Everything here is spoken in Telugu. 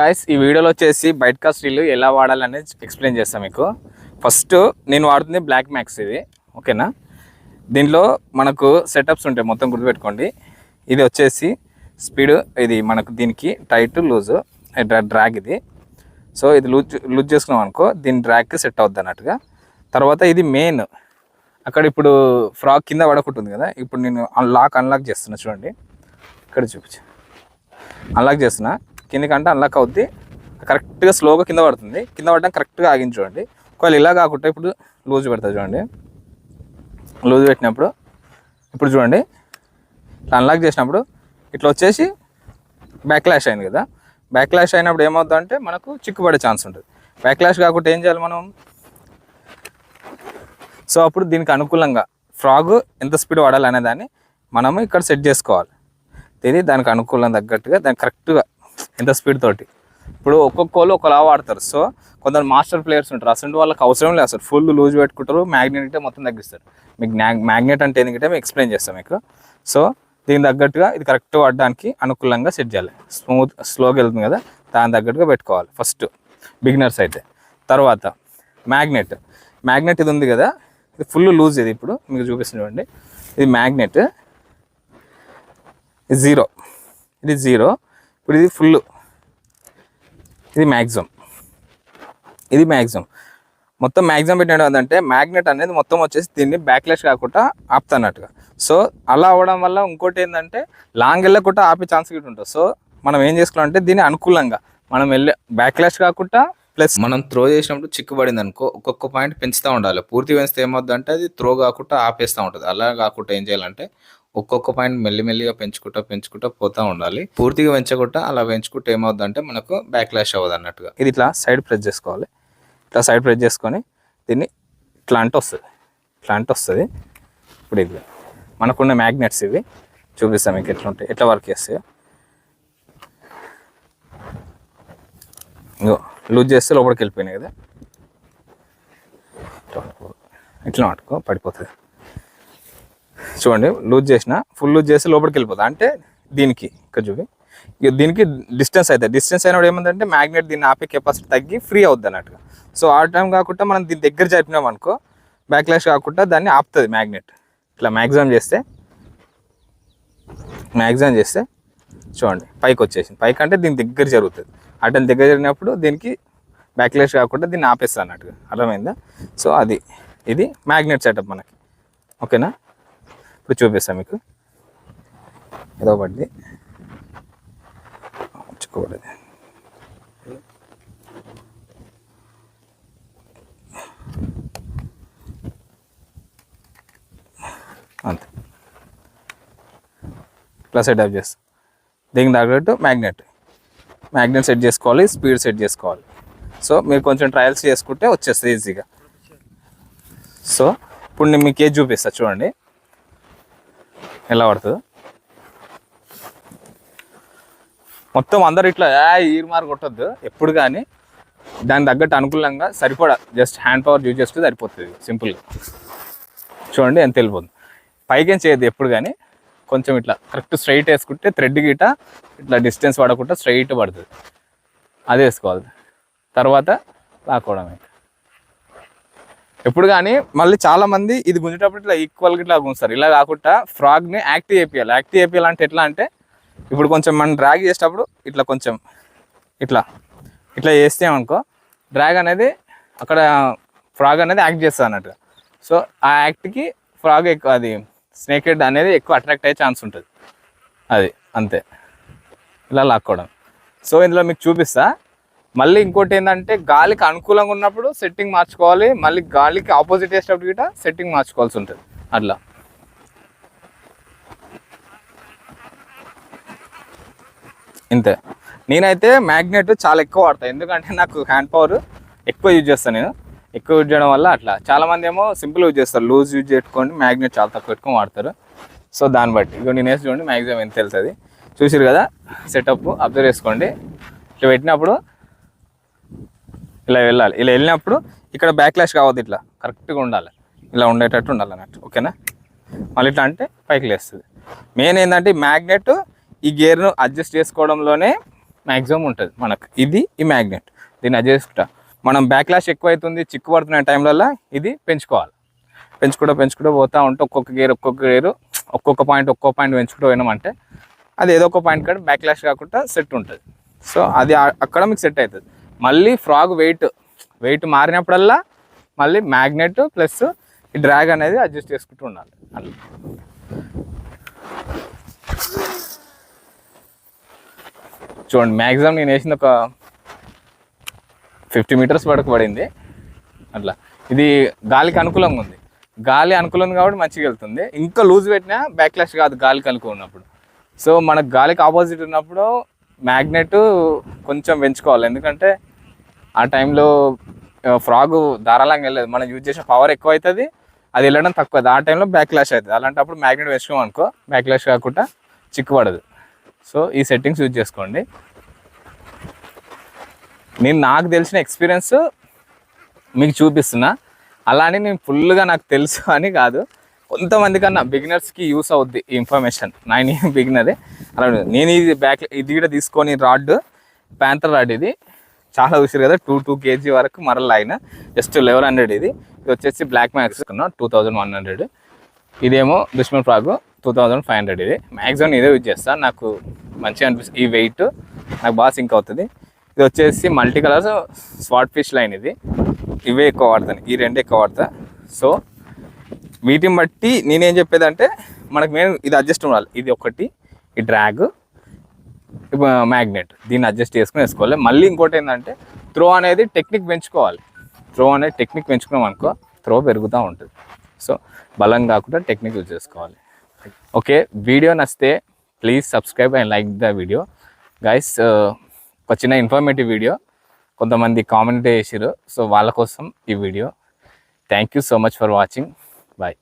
గాయస్ ఈ వీడియోలో వచ్చేసి బయట కాస్ట్రీలు ఎలా వాడాలనేది ఎక్స్ప్లెయిన్ చేస్తాను మీకు. ఫస్ట్ నేను వాడుతుంది బ్లాక్ మ్యాక్స్ ఇది. ఓకేనా దీనిలో మనకు సెటప్స్ ఉంటాయి మొత్తం గుర్తుపెట్టుకోండి. ఇది వచ్చేసి స్పీడ్ ఇది మనకు దీనికి టైట్ లూజ్ డ్రాగ్ ఇది. సో ఇది లూజ్ లూజ్ చేసుకున్నాం అనుకో దీని డ్రాగ్కి సెట్ అవుద్ది అన్నట్టుగా. తర్వాత ఇది మెయిన్ అక్కడ ఇప్పుడు ఫ్రాక్ కింద పడకుంటుంది కదా? ఇప్పుడు నేను లాక్ అన్లాక్ చేస్తున్నా చూడండి. ఇక్కడ చూపించు. అన్లాక్ చేస్తున్నా. కిందకంటే అన్లాక్ అవుద్ది. కరెక్ట్గా స్లోగా కింద పడుతుంది. కింద పడడం కరెక్ట్గా ఆగింది చూడండి. ఒకవేళ ఇలా కాకుండా ఇప్పుడు లూజ్ పెడతా చూడండి. లూజ్ పెట్టినప్పుడు ఇప్పుడు చూడండి. ఇట్లా అన్లాక్ చేసినప్పుడు ఇట్లా వచ్చేసి బ్యాక్లాష్ అయింది కదా. బ్యాక్లాష్ అయినప్పుడు ఏమవుతుంది అంటే మనకు చిక్కుపడే ఛాన్స్ ఉంటుంది. బ్యాక్లాష్ కాకుండా ఏం చేయాలి మనం? సో అప్పుడు దీనికి అనుకూలంగా ఫ్రాగ్ ఎంత స్పీడ్ వాడాలి అనే దాన్ని మనము ఇక్కడ సెట్ చేసుకోవాలి. ఇది దానికి అనుకూలం తగ్గట్టుగా దాన్ని కరెక్ట్గా ఎంత స్పీడ్ తోటి. ఇప్పుడు ఒక్కొక్కరు ఒకలా వాడతారు. సో కొందరు మాస్టర్ ప్లేయర్స్ ఉంటారు. అసలు వాళ్ళకి అవసరం లేదు. అసలు ఫుల్ లూజ్ పెట్టుకుంటారు. మ్యాగ్నెట్ అంటే మొత్తం తగ్గిస్తారు. మీకు మ్యాగ్నెట్ అంటే ఎందుకంటే మేము ఎక్స్ప్లెయిన్ చేస్తాం మీకు. సో దీనికి తగ్గట్టుగా ఇది కరెక్ట్ వాడడానికి అనుకూలంగా సెట్ చేయాలి. స్మూత్ స్లోగా వెళ్తుంది కదా. దాని తగ్గట్టుగా పెట్టుకోవాలి. ఫస్ట్ బిగినర్స్ అయితే. తర్వాత మ్యాగ్నెట్ మ్యాగ్నెట్ ఇది ఉంది కదా. ఇది ఫుల్ లూజ్ ఇది ఇప్పుడు. మీకు చూపిస్తుంది చూడండి. ఇది మ్యాగ్నెట్ ఇది జీరో ఇది జీరో ఇప్పుడు ఇది ఫుల్ ఇది మ్యాక్సిమం ఇది మ్యాక్సిమం మొత్తం మ్యాక్సిమం పెట్టిన ఏంటంటే మ్యాగ్నెట్ అనేది మొత్తం వచ్చేసి దీన్ని బ్యాక్లాష్ కాకుండా ఆపుతున్నట్టుగా సో అలా అవ్వడం వల్ల ఇంకోటి ఏంటంటే లాంగ్ వెళ్ళకుండా ఆపే ఛాన్స్ కూడా ఉంటుంది. సో మనం ఏం చేసుకోవాలంటే దీన్ని అనుకూలంగా మనం వెళ్ళే బ్యాక్లాష్ కాకుండా ప్లస్ మనం త్రో చేసినప్పుడు చిక్కుబడింది అనుకో ఒక్కొక్క పాయింట్ పెంచుతూ ఉండాలి. పూర్తి పెంచితే ఏమవుద్దంటే అది త్రో కాకుండా ఆపేస్తూ ఉంటుంది. అలా కాకుండా ఏం చేయాలంటే ఒక్కొక్క పాయింట్ మెల్లిమెల్లిగా పెంచుకుంటా పెంచుకుంటా పోతూ ఉండాలి. పూర్తిగా పెంచకుండా అలా పెంచుకుంటే ఏమవుద్ది అంటే మనకు బ్యాక్లాష్ అవ్వదు అన్నట్టుగా ఇది ఇట్లా సైడ్ ప్రెస్ చేసుకోవాలి. ఇట్లా సైడ్ ప్రెస్ చేసుకొని దీన్ని ఇట్లా వస్తుంది. ఇట్లా వస్తుంది. ఇప్పుడు ఇది మనకున్న మ్యాగ్నెట్స్ ఇవి. చూపిస్తాం మీకు ఎట్లా ఉంటాయి ఎట్లా వర్క్ చేస్తాయో. ఇంకో లూజ్ చేస్తే లోపలికి వెళ్ళిపోయినాయి కదా. ఇట్లా ఇట్లా పట్టుకో పడిపోతుంది. చూడండి లూజ్ చేసిన ఫుల్ లూజ్ చేస్తే లోపలికి వెళ్ళిపోతుంది అంటే దీనికి ఇక్కడ చూపి ఇక దీనికి డిస్టెన్స్ అవుతుంది డిస్టెన్స్ అయినప్పుడు ఏమందంటే మ్యాగ్నెట్ దీన్ని ఆపే కెపాసిటీ తగ్గి ఫ్రీ అవుద్ది అన్నట్టుగా. సో ఆ టైం కాకుండా మనం దీని దగ్గర జరిపినాం అనుకో బ్యాక్లాష్ కాకుండా దాన్ని ఆపుతుంది మ్యాగ్నెట్ ఇట్లా మ్యాక్సిమం చేస్తే మ్యాక్సిమం చేస్తే చూడండి పైకి వచ్చేసింది. పైకి అంటే దీని దగ్గర జరుగుతుంది. అటెన్ దగ్గర జరిగినప్పుడు దీనికి బ్యాక్లాష్ కాకుండా దీన్ని ఆపేస్తా అన్నట్టుగా. అర్థమైందా? సో అది ఇది మ్యాగ్నెట్ సెటప్ మనకి. ఓకేనా ఇప్పుడు చూపిస్తాను మీకు. ఏదో పడింది ఉంచుకోబడింది అంతే. ఇట్లా సెటప్ చేస్తాం. దీనికి తగ్గట్టు మ్యాగ్నెట్ మ్యాగ్నెట్ సెట్ చేసుకోవాలి స్పీడ్ సెట్ చేసుకోవాలి. సో మీరు కొంచెం ట్రయల్స్ చేసుకుంటే వచ్చేస్తుంది ఈజీగా సో ఇప్పుడు నేను మీకు ఏది చూపిస్తాను చూడండి. ఎలా పడుతుందో. మొత్తం అందరు ఇట్లా ఈర్ మార్ కొట్టద్దు. ఎప్పుడు కానీ దానికి తగ్గట్టు అనుకూలంగా సరిపడా జస్ట్ హ్యాండ్ పవర్ యూజ్ చేస్తే సరిపోతుంది సింపుల్గా. చూడండి ఎంత వెళ్ళిపోతుంది. పైకేం చేయదు ఎప్పుడు కానీ. కొంచెం ఇట్లా కరెక్ట్ స్ట్రైట్ వేసుకుంటే థ్రెడ్ గీట ఇట్లా డిస్టెన్స్ పడకుండా స్ట్రైట్ పడుతుంది. అది వేసుకోవాలి. తర్వాత లాక్కోవడం ఇంకా ఎప్పుడు కానీ మళ్ళీ చాలా మంది ఇది గుంజేటప్పుడు ఇట్లా ఈక్వల్గా ఇట్లా గుంజుతారు. ఇలా కాకుండా ఫ్రాగ్ని యాక్టివ్ చేపియాలి. యాక్టివ్ చేపియాలి ఎట్లా అంటే ఇప్పుడు కొంచెం మనం డ్రాగ్ చేసేటప్పుడు ఇట్లా కొంచెం ఇట్లా ఇట్లా చేస్తే అనుకో డ్రాగ్ అనేది అక్కడ ఫ్రాగ్ అనేది యాక్ట్ చేస్తుంది అన్నట్టుగా సో ఆ యాక్ట్కి ఫ్రాగ్ ఎక్కువ అది స్నేక్ హెడ్ అనేది ఎక్కువ అట్రాక్ట్ అయ్యే ఛాన్స్ ఉంటుంది. అది అంతే. ఇలా లాక్కోవడం. సో ఇందులో మీకు చూపిస్తా. మళ్ళీ ఇంకోటి ఏంటంటే గాలికి అనుకూలంగా ఉన్నప్పుడు సెట్టింగ్ మార్చుకోవాలి. మళ్ళీ గాలికి ఆపోజిట్ వేసేటప్పుడు గిట సెట్టింగ్ మార్చుకోవాల్సి ఉంటుంది. అట్లా. ఇంతే. నేనైతే మ్యాగ్నెట్ చాలా ఎక్కువ వాడతాను ఎందుకంటే నాకు హ్యాండ్ పవర్ ఎక్కువ యూజ్ చేస్తాను నేను. ఎక్కువ యూజ్ చేయడం వల్ల అట్లా. చాలామంది ఏమో సింపుల్ యూజ్ చేస్తారు. లూజ్ యూజ్ చేసుకోండి. మ్యాగ్నెట్ చాలా తక్కువ పెట్టుకొని వాడతారు. సో దాన్ని బట్టి. ఇక నేను వేసి చూడండి. మ్యాక్సిమం ఎంత వెళ్తుంది చూసారు కదా? సెటప్ అబ్జర్వ్ చేసుకోండి. ఇట్లా పెట్టినప్పుడు ఇలా వెళ్ళాలి. ఇలా వెళ్ళినప్పుడు ఇక్కడ బ్యాక్లాష్ కావద్దు ఇట్లా. కరెక్ట్గా ఉండాలి. ఇలా ఉండేటట్టు ఉండాలి అన్నట్టు. ఓకేనా మళ్ళీ ఇట్లా అంటే పైకి లేస్తుంది. మెయిన్ ఏంటంటే మ్యాగ్నెట్ ఈ గేర్ను అడ్జస్ట్ చేసుకోవడంలోనే మ్యాక్సిమం ఉంటుంది మనకు. ఇది ఈ మ్యాగ్నెట్ దీన్ని అడ్జస్ట్ మనం బ్యాక్లాష్ ఎక్కువ అవుతుంది చిక్కు పడుతున్న టైంలలో ఇది పెంచుకోవాలి. పెంచుకుంటూ పెంచుకుంటూ పోతూ ఉంటే ఒక్కొక్క గేర్ ఒక్కొక్క గేరు ఒక్కొక్క పాయింట్ ఒక్కొక్క పాయింట్ పెంచుకుంటూ పోయినామంటే అది ఏదో ఒక పాయింట్ కాడ బ్యాక్లాష్ కాకుండా సెట్ ఉంటుంది. సో అది అక్కడ మీకు సెట్ అవుతుంది. మళ్ళీ ఫ్రాగ్ వెయిట్ వెయిట్ మారినప్పుడల్లా మళ్ళీ మ్యాగ్నెట్ ప్లస్ ఈ డ్రాగ్ అనేది అడ్జస్ట్ చేసుకుంటూ ఉండాలి. అట్లా చూడండి మ్యాక్సిమం నేను వేసింది ఒక ఫిఫ్టీ మీటర్స్ వరకు పడింది. అట్లా. ఇది గాలికి అనుకూలంగా ఉంది. గాలి అనుకూలం కాబట్టి మంచిగా వెళ్తుంది. ఇంకా లూజ్ పెట్టినా బ్యాక్లాష్ కాదు గాలికి అనుకూలం ఉన్నప్పుడు. సో మనకు గాలికి ఆపోజిట్ ఉన్నప్పుడు మ్యాగ్నెట్ కొంచెం పెంచుకోవాలి. ఎందుకంటే ఆ టైంలో ఫ్రాగ్ ధారాళంగా వెళ్ళలేదు మనం యూజ్ చేసే పవర్ ఎక్కువ అవుతుంది అది వెళ్ళడం తక్కువ ఆ టైంలో బ్యాక్లాష్ అవుతుంది అలాంటప్పుడు మ్యాగ్నెట్ పెంచుకోం అనుకో బ్యాక్లాష్ కాకుండా చిక్కుపడదు. సో ఈ సెట్టింగ్స్ యూజ్ చేసుకోండి. నేను నాకు తెలిసిన ఎక్స్పీరియన్స్ మీకు చూపిస్తున్నా. అలానే నేను ఫుల్గా నాకు తెలుసు అని కాదు. కొంతమంది కన్నా బిగినర్స్కి యూస్ అవుద్ది ఈ ఇన్ఫర్మేషన్. నైన్ బిగినరే. అలా నేను ఇది బ్యాక్ ఇది కూడా తీసుకొని రాడ్ ప్యాంతర్ రాడ్ ఇది. చాలా చూసారు కదా టూ టూ కేజీ వరకు మరల లైన్ జస్ట్ లెవెన్ హండ్రెడ్ ఇది. ఇది వచ్చేసి బ్లాక్ మ్యాక్స్ కన్నా టూ థౌజండ్ వన్ హండ్రెడ్. ఇదేమో Dushman frog two thousand five hundred ఇది. మ్యాక్సిమం ఇదే యూజ్ చేస్తాను నాకు మంచిగా అనిపిస్తుంది ఈ వెయిట్ నాకు బాగా సింక్ అవుతుంది. ఇది వచ్చేసి మల్టీ కలర్స్ స్వాట్ ఫిష్ లైన్ ఇది. ఇవే ఎక్కువ వాడతాను. ఈ రెండు ఎక్కువ వాడతా. సో వీటిని బట్టి నేనేం చెప్పేదంటే మనకు మెయిన్ ఇది అడ్జస్ట్ ఉండాలి. ఇది ఒకటి ఈ డ్రాగ్ మ్యాగ్నెట్ దీన్ని అడ్జస్ట్ చేసుకుని వేసుకోవాలి. మళ్ళీ ఇంకోటి ఏంటంటే త్రో అనేది టెక్నిక్ పెంచుకోవాలి. త్రో అనేది టెక్నిక్ పెంచుకున్నాం అనుకో త్రో పెరుగుతూ ఉంటుంది. సో బలం కాకుండా టెక్నిక్ యూజ్ చేసుకోవాలి. ఓకే వీడియో నచ్చితే please subscribe and like the video guys ఒక చిన్న ఇన్ఫర్మేటివ్ వీడియో కొంతమంది కామెంట్ చేసారు సో వాళ్ళ కోసం ఈ video thank you so much for watching Bye.